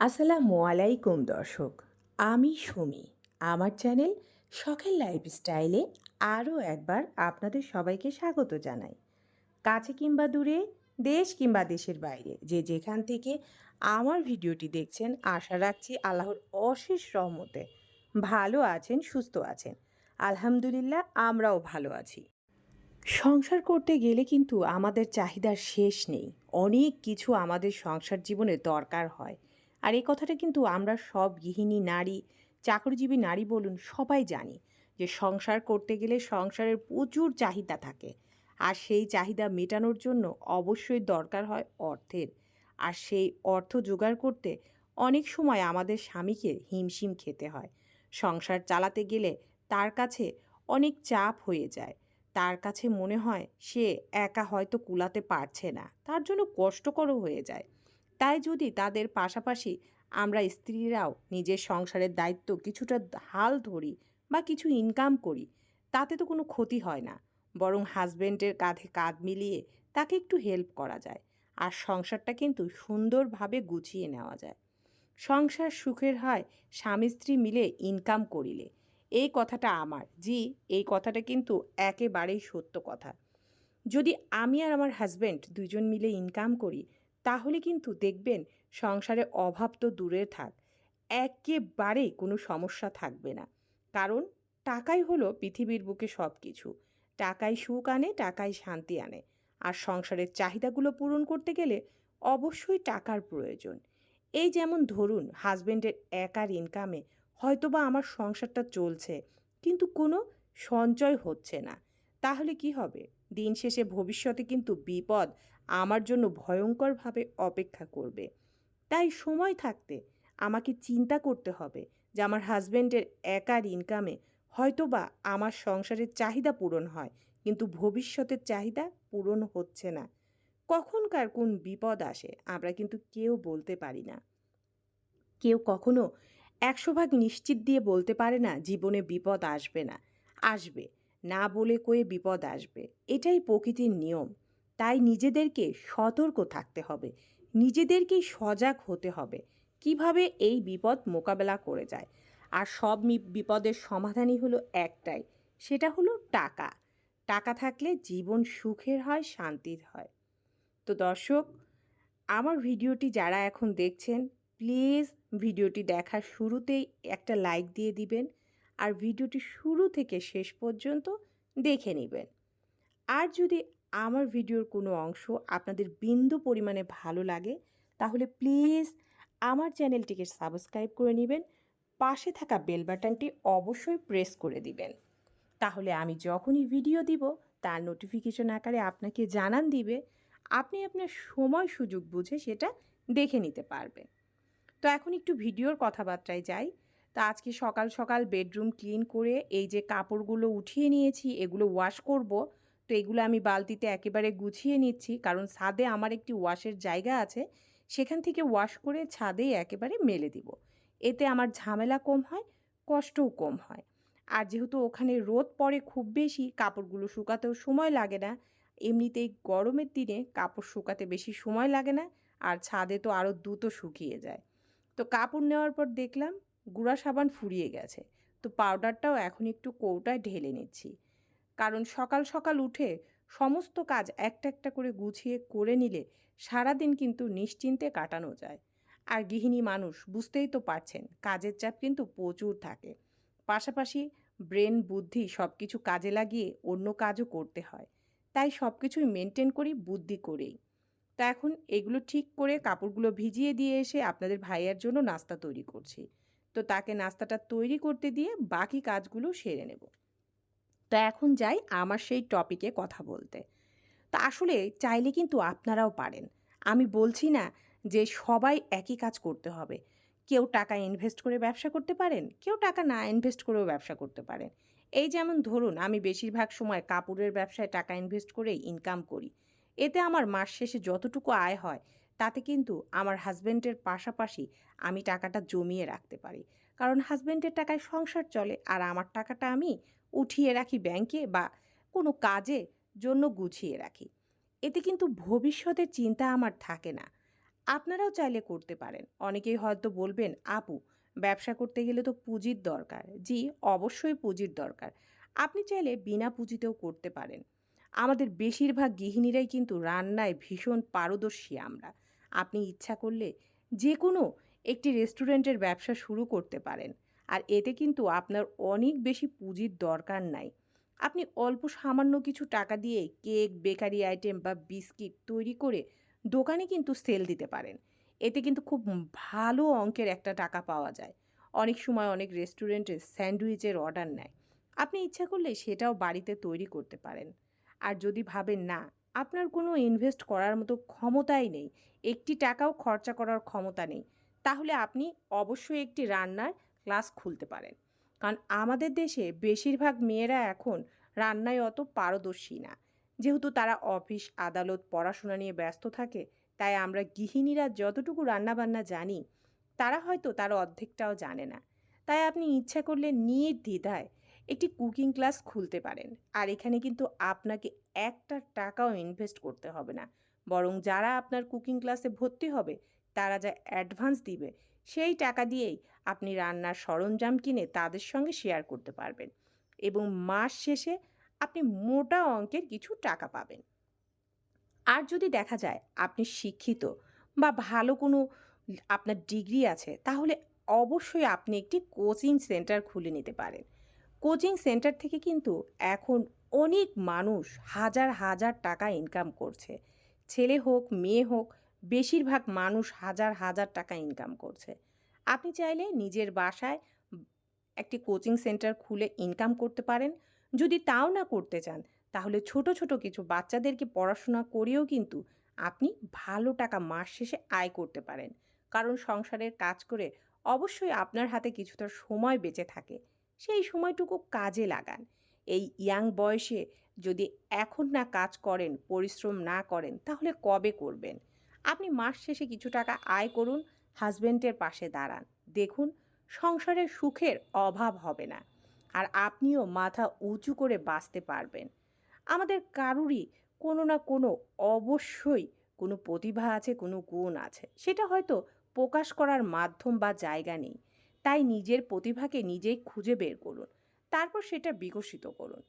আসসালামু আলাইকুম দর্শক, আমি সুমি। আমার চ্যানেল শখের লাইফস্টাইলে আরও একবার আপনাদের সবাইকে স্বাগত জানাই। কাছে কিংবা দূরে, দেশ কিংবা দেশের বাইরে, যে যেখান থেকে আমার ভিডিওটি দেখছেন, আশা রাখছি আল্লাহর অশেষ রহমতে ভালো আছেন, সুস্থ আছেন। আলহামদুলিল্লাহ, আমরাও ভালো আছি। সংসার করতে গেলে কিন্তু আমাদের চাহিদার শেষ নেই। অনেক কিছু আমাদের সংসার জীবনে দরকার হয়। আর এই কথাটা কিন্তু আমরা সব গৃহিণী নারী, চাকরিজীবী নারী বলুন, সবাই জানি যে সংসার করতে গেলে সংসারের প্রচুর চাহিদা থাকে। আর সেই চাহিদা মেটানোর জন্য অবশ্যই দরকার হয় অর্থের। আর সেই অর্থ জোগাড় করতে অনেক সময় আমাদের স্বামীকে হিমশিম খেতে হয়। সংসার চালাতে গেলে তার কাছে অনেক চাপ হয়ে যায়। তার কাছে মনে হয় সে একা হয়তো কুলাতে পারছে না। তার জন্য কষ্টকরও হয়ে যায়। তাই যদি তাদের পাশাপাশি আমরা স্ত্রীরাও নিজের সংসারের দায়িত্ব কিছুটা হাল ধরি বা কিছু ইনকাম করি, তাতে তো কোনো ক্ষতি হয় না। বরং হাজব্যান্ডের কাঁধে কাঁধ মিলিয়ে তাকে একটু হেল্প করা যায় আর সংসারটা কিন্তু সুন্দরভাবে গুছিয়ে নেওয়া যায়। সংসার সুখের হয় স্বামী স্ত্রী মিলে ইনকাম করিলে। এই কথাটা আমার। জি, এই কথাটা কিন্তু একেবারেই সত্য কথা। যদি আমি আর আমার হাজব্যান্ড দুজন মিলে ইনকাম করি তাহলে কিন্তু দেখবেন সংসারে অভাব তো দূরে থাক, একেবারেই কোনো সমস্যা থাকবে না। কারণ টাকাই হলো পৃথিবীর বুকে সব কিছু টাকাই সুখ আনে, টাকাই শান্তি আনে। আর সংসারের চাহিদাগুলো পূরণ করতে গেলে অবশ্যই টাকার প্রয়োজন। এই যেমন ধরুন হাজব্যান্ডের একার ইনকামে হয়তোবা আমার সংসারটা চলছে, কিন্তু কোনো সঞ্চয় হচ্ছে না। তাহলে কি হবে? দিন শেষে ভবিষ্যতে কিন্তু বিপদ আমার জন্য ভয়ঙ্করভাবে অপেক্ষা করবে। তাই সময় থাকতে আমাকে চিন্তা করতে হবে যে আমার হাজব্যান্ডের একার ইনকামে হয়তোবা আমার সংসারের চাহিদা পূরণ হয়, কিন্তু ভবিষ্যতের চাহিদা পূরণ হচ্ছে না। কখনকার কোন বিপদ আসে আমরা কিন্তু কেউ বলতে পারি না। কেউ কখনো একশো ভাগ নিশ্চিত দিয়ে বলতে পারে না জীবনে বিপদ আসবে না। আসবে, না বলে কয়ে বিপদ আসবে। এটাই প্রকৃতির নিয়ম। তাই নিজেদেরকে সতর্ক থাকতে হবে। নিজেদেরকেই সজাগ হতে হবে, কীভাবে এই বিপদ মোকাবেলা করে যায়। আর সব বিপদের সমাধানই হলো একটাই, সেটা হলো টাকা। টাকা থাকলে জীবন সুখের হয়, শান্তির হয়। তো দর্শক, আমার ভিডিওটি যারা এখন দেখছেন, প্লিজ ভিডিওটি দেখার শুরুতেই একটা লাইক দিয়ে দিবেন আর ভিডিওটি শুরু থেকে শেষ পর্যন্ত দেখে নেবেন। আর যদি আমার ভিডিওর কোনো অংশ আপনাদের বিন্দু পরিমাণে ভালো লাগে, তাহলে প্লিজ আমার চ্যানেলটিকে সাবস্ক্রাইব করে নেবেন, পাশে থাকা বেল বাটনটি অবশ্যই প্রেস করে দিবেন। তাহলে আমি যখনই ভিডিও দিব, তার নোটিফিকেশন আকারে আপনাকে জানান দিবে, আপনি আপনার সময় সুযোগ বুঝে সেটা দেখে নিতে পারবেন। তো এখন একটু ভিডিওর কথাবার্তায় যাই। তা আজকে সকাল সকাল বেডরুম ক্লিন করে এই যে কাপড়গুলো উঠিয়ে নিয়েছি, এগুলো ওয়াশ করব। তো এগুলো আমি বালতিতে একেবারে গুছিয়ে নিচ্ছি। কারণ ছাদে আমার একটি ওয়াশের জায়গা আছে। সেখান থেকে ওয়াশ করে ছাদেই একেবারে মেলে দিব। এতে আমার ঝামেলা কম হয়, কষ্টও কম হয়। আর যেহেতু ওখানে রোদ পড়ে খুব বেশি, কাপড়গুলো শুকাতেও সময় লাগে না। এমনিতেই গরমের দিনে কাপড় শুকাতে বেশি সময় লাগে না আর ছাদে তো আরও দ্রুত শুকিয়ে যায়। তো কাপড় নেওয়ার পর দেখলাম গুঁড়া সাবান ফুরিয়ে গেছে। তো পাউডারটাও এখন একটু কৌটায় ঢেলে নিচ্ছি। কারণ সকাল সকাল উঠে সমস্ত কাজ একটা একটা করে গুছিয়ে করে নিলে সারাদিন কিন্তু নিশ্চিন্তে কাটানো যায়। আর গৃহিণী মানুষ বুঝতেই তো পারছেন, কাজের চাপ কিন্তু প্রচুর থাকে। পাশাপাশি ব্রেন, বুদ্ধি সব কিছু কাজে লাগিয়ে অন্য কাজও করতে হয়। তাই সব কিছুই মেনটেন করি, বুদ্ধি করেই। তা এখন এগুলো ঠিক করে কাপড়গুলো ভিজিয়ে দিয়ে এসে আপনাদের ভাইয়ের জন্য নাস্তা তৈরি করছি। তো তাকে নাস্তাটা তৈরি করতে দিয়ে বাকি কাজগুলো সেরে নেব। তো এখন যাই আমার সেই টপিকে কথা বলতে। তা আসলে চাইলে কিন্তু আপনারাও পারেন। আমি বলছি না যে সবাই একই কাজ করতে হবে। কেউ টাকা ইনভেস্ট করে ব্যবসা করতে পারেন, কেউ টাকা না ইনভেস্ট করেও ব্যবসা করতে পারেন। এই যেমন ধরুন, আমি বেশিরভাগ সময় কাপড়ের ব্যবসায় টাকা ইনভেস্ট করে ইনকাম করি। এতে আমার মাস শেষে যতটুকু আয় হয়, তাতে কিন্তু আমার হাজব্যান্ডের পাশাপাশি আমি টাকাটা জমিয়ে রাখতে পারি। কারণ হাজব্যান্ডের টাকায় সংসার চলে, আর আমার টাকাটা আমি উঠিয়ে রাখি ব্যাংকে বা কোনো কাজে জন্য গুছিয়ে রাখি। এতে কিন্তু ভবিষ্যতের চিন্তা আমার থাকে না। আপনারাও চাইলে করতে পারেন। অনেকেই হয়তো বলবেন, আপু, ব্যবসা করতে গেলে তো পুঁজির দরকার। জি, অবশ্যই পুঁজির দরকার। আপনি চাইলে বিনা পুঁজিতেও করতে পারেন। আমাদের বেশিরভাগ গৃহিণীরাই কিন্তু রান্নায় ভীষণ পারদর্শী আমরা। আপনি ইচ্ছা করলে যে কোনো একটি রেস্টুরেন্টের ব্যবসা শুরু করতে পারেন। আর এতে কিন্তু আপনার অনেক বেশি পুঁজির দরকার নাই। আপনি অল্প সামান্য কিছু টাকা দিয়ে কেক, বেকারি আইটেম বা বিস্কিট তৈরি করে দোকানে কিন্তু সেল দিতে পারেন। এতে কিন্তু খুব ভালো অঙ্কের একটা টাকা পাওয়া যায়। অনেক সময় অনেক রেস্টুরেন্টে স্যান্ডউইচের অর্ডার নেয়। আপনি ইচ্ছা করলে সেটাও বাড়িতে তৈরি করতে পারেন। আর যদি ভাবেন, না, আপনার কোনো ইনভেস্ট করার মতো ক্ষমতাই নেই, একটি টাকাও খরচা করার ক্ষমতা নেই, তাহলে আপনি অবশ্যই একটি রান্নার ক্লাস খুলতে পারেন কারণ আমাদের দেশে বেশিরভাগ মেয়েরা এখন রান্নায় অত পারদর্শী না। যেহেতু তারা অফিস, আদালত, পড়াশোনা নিয়ে ব্যস্ত থাকে, তাই আমরা গৃহিণীরা যতটুকু রান্নাবান্না জানি, তারা হয়তো তার অর্ধেকটাও জানে না। তাই আপনি ইচ্ছা করলে নির্দ্বিধায় একটি কুকিং ক্লাস খুলতে পারেন। আর এখানে কিন্তু আপনাকে একটা টাকাও ইনভেস্ট করতে হবে না। বরং যারা আপনার কুকিং ক্লাসে ভর্তি হবে, তারা যা অ্যাডভান্স দিবে, সেই টাকা দিয়েই আপনি রান্নার সরঞ্জাম কিনে তাদের সঙ্গে শেয়ার করতে পারবেন এবং মাস শেষে আপনি মোটা অঙ্কের কিছু টাকা পাবেন। আর যদি দেখা যায় আপনি শিক্ষিত বা ভালো কোনো আপনার ডিগ্রি আছে, তাহলে অবশ্যই আপনি একটি কোচিং সেন্টার খুলে নিতে পারেন। কোচিং সেন্টার থেকে কিন্তু এখন অনেক মানুষ হাজার হাজার টাকা ইনকাম করছে। ছেলে হোক, মেয়ে হোক, বেশিরভাগ মানুষ হাজার হাজার টাকা ইনকাম করছে। আপনি চাইলে নিজের বাসায় একটি কোচিং সেন্টার খুলে ইনকাম করতে পারেন। যদি তাও না করতে চান, তাহলে ছোট ছোট কিছু বাচ্চাদেরকে পড়াশোনা করেও কিন্তু আপনি ভালো টাকা মাস শেষে আয় করতে পারেন। কারণ সংসারের কাজ করে অবশ্যই আপনার হাতে কিছুটা সময় বেঁচে থাকে। সেই সময়টুকু কাজে লাগান। এই ইয়াং বয়সে যদি এখন না কাজ করেন, পরিশ্রম না করেন, তাহলে কবে করবেন? আপনি মাস শেষে কিছু টাকা আয় করুন। হাজব্যান্ডের পাশে দাঁড়ান। দেখুন, সংসারের সুখের অভাব হবে না। আর আপনিও মাথা উঁচু করে বাঁচতে পারবেন। আমাদের কারুরই কোনো না কোনো অবশ্যই কোনো প্রতিভা আছে, কোনো গুণ আছে। সেটা হয়তো প্রকাশ করার মাধ্যম বা জায়গা নেই। তাই নিজের প্রতিভাকে নিজেই খুঁজে বের করুন। তারপর সেটা বিকশিত করুন।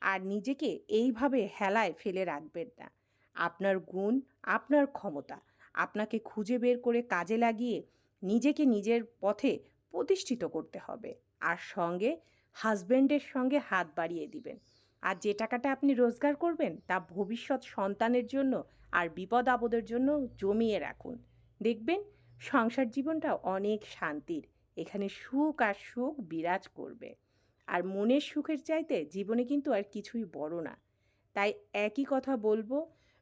আর নিজেকে এইভাবে হেলায় ফেলে রাখবেন না। আপনার গুণ, আপনার ক্ষমতা আপনাকে খুঁজে বের করে কাজে লাগিয়ে নিজেকে নিজের পথে প্রতিষ্ঠিত করতে হবে। আর সঙ্গে হাজব্যান্ডের সঙ্গে হাত বাড়িয়ে দিবেন। আর যে টাকাটা আপনি রোজগার করবেন, তা ভবিষ্যৎ সন্তানের জন্য আর বিপদ আপদের জন্য জমিয়ে রাখুন। দেখবেন সংসার জীবনটা অনেক শান্তির। এখানে সুখ আর সুখ বিরাজ করবে। আর মনের সুখের চাইতে জীবনে কিন্তু আর কিছুই বড় না। তাই একই কথা বলব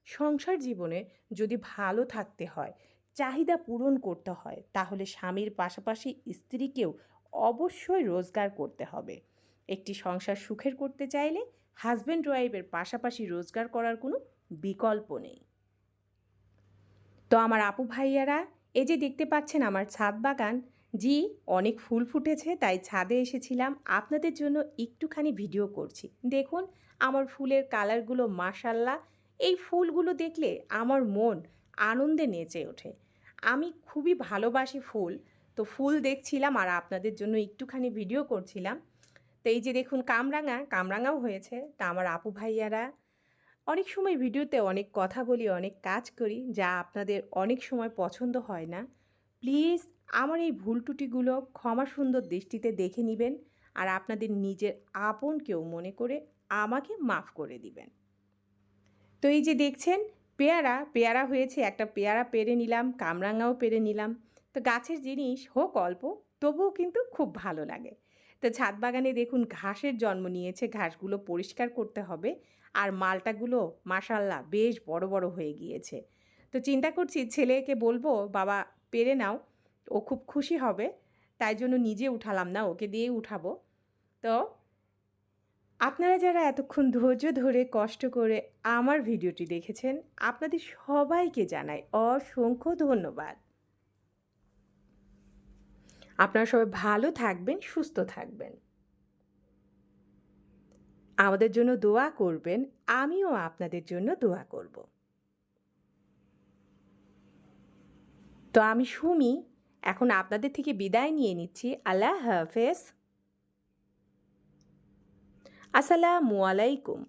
সংসার জীবনে যদি ভালো থাকতে হয়, চাহিদা পূরণ করতে হয়, তাহলে স্বামীর পাশাপাশি স্ত্রীকেও অবশ্যই রোজগার করতে হবে। একটি সংসার সুখের করতে চাইলে হাজব্যান্ড ওয়াইফের পাশাপাশি রোজগার করার কোনো বিকল্প নেই। তো আমার আপু ভাইয়ারা, এই যে দেখতে পাচ্ছেন আমার ছাদ বাগান, জি, অনেক ফুল ফুটেছে, তাই ছাদে এসেছিলাম। আপনাদের জন্য একটুখানি ভিডিও করছি। দেখুন, আমার ফুলের কালারগুলো মাসাল্লাহ এই ফুলগুলো দেখলে আমার মন আনন্দে নেচে ওঠে। আমি খুবই ভালোবাসি ফুল। তো ফুল দেখছিলাম আর আপনাদের জন্য একটুখানি ভিডিও করছিলাম। তো এই যে দেখুন কামরাঙা, কামরাঙাও হয়েছে। তা আমার আপু ভাইয়ারা অনেক সময় ভিডিওতে অনেক কথা বলি, অনেক কাজ করি যা আপনাদের অনেক সময় পছন্দ হয় না। প্লিজ আমার এই ভুল টুটিগুলো ক্ষমা সুন্দর দৃষ্টিতে দেখে নেবেন আর আপনাদের নিজের আপন কেউ মনে করে আমাকে মাফ করে দিবেন। তো এই যে দেখছেন, পেয়ারা পেয়ারা হয়েছে, একটা পেয়ারা পেরে নিলাম, কামরাঙাও পেরে নিলাম। তো গাছের জিনিস হোক অল্প, তবুও কিন্তু খুব ভালো লাগে। তো ছাদ বাগানে দেখুন, ঘাসের জন্ম নিয়েছে, ঘাসগুলো পরিষ্কার করতে হবে, আর মালটাগুলো মাসাল্লাহ বেশ বড় বড় হয়ে গিয়েছে। তো চিন্তা করছি, ছেলেকে বলব, বাবা, পেরে নাও, ও খুব খুশি হবে, তাই জন্য নিজে উঠালাম না, ওকে দিয়েই উঠাবো। তো আপনারা যারা এতক্ষণ ধৈর্য ধরে কষ্ট করে আমার ভিডিওটি দেখেছেন, আপনাদের সবাইকে জানাই অসংখ্য ধন্যবাদ। আপনারা সবাই ভালো থাকবেন, সুস্থ থাকবেন। আমাদের জন্য দোয়া করবেন, আমিও আপনাদের জন্য দোয়া করব। তো আমি সুমি, এখন আপনাদের থেকে বিদায় নিয়ে নিচ্ছি। আল্লাহ হাফেজ। আসসালামু আলাইকুম।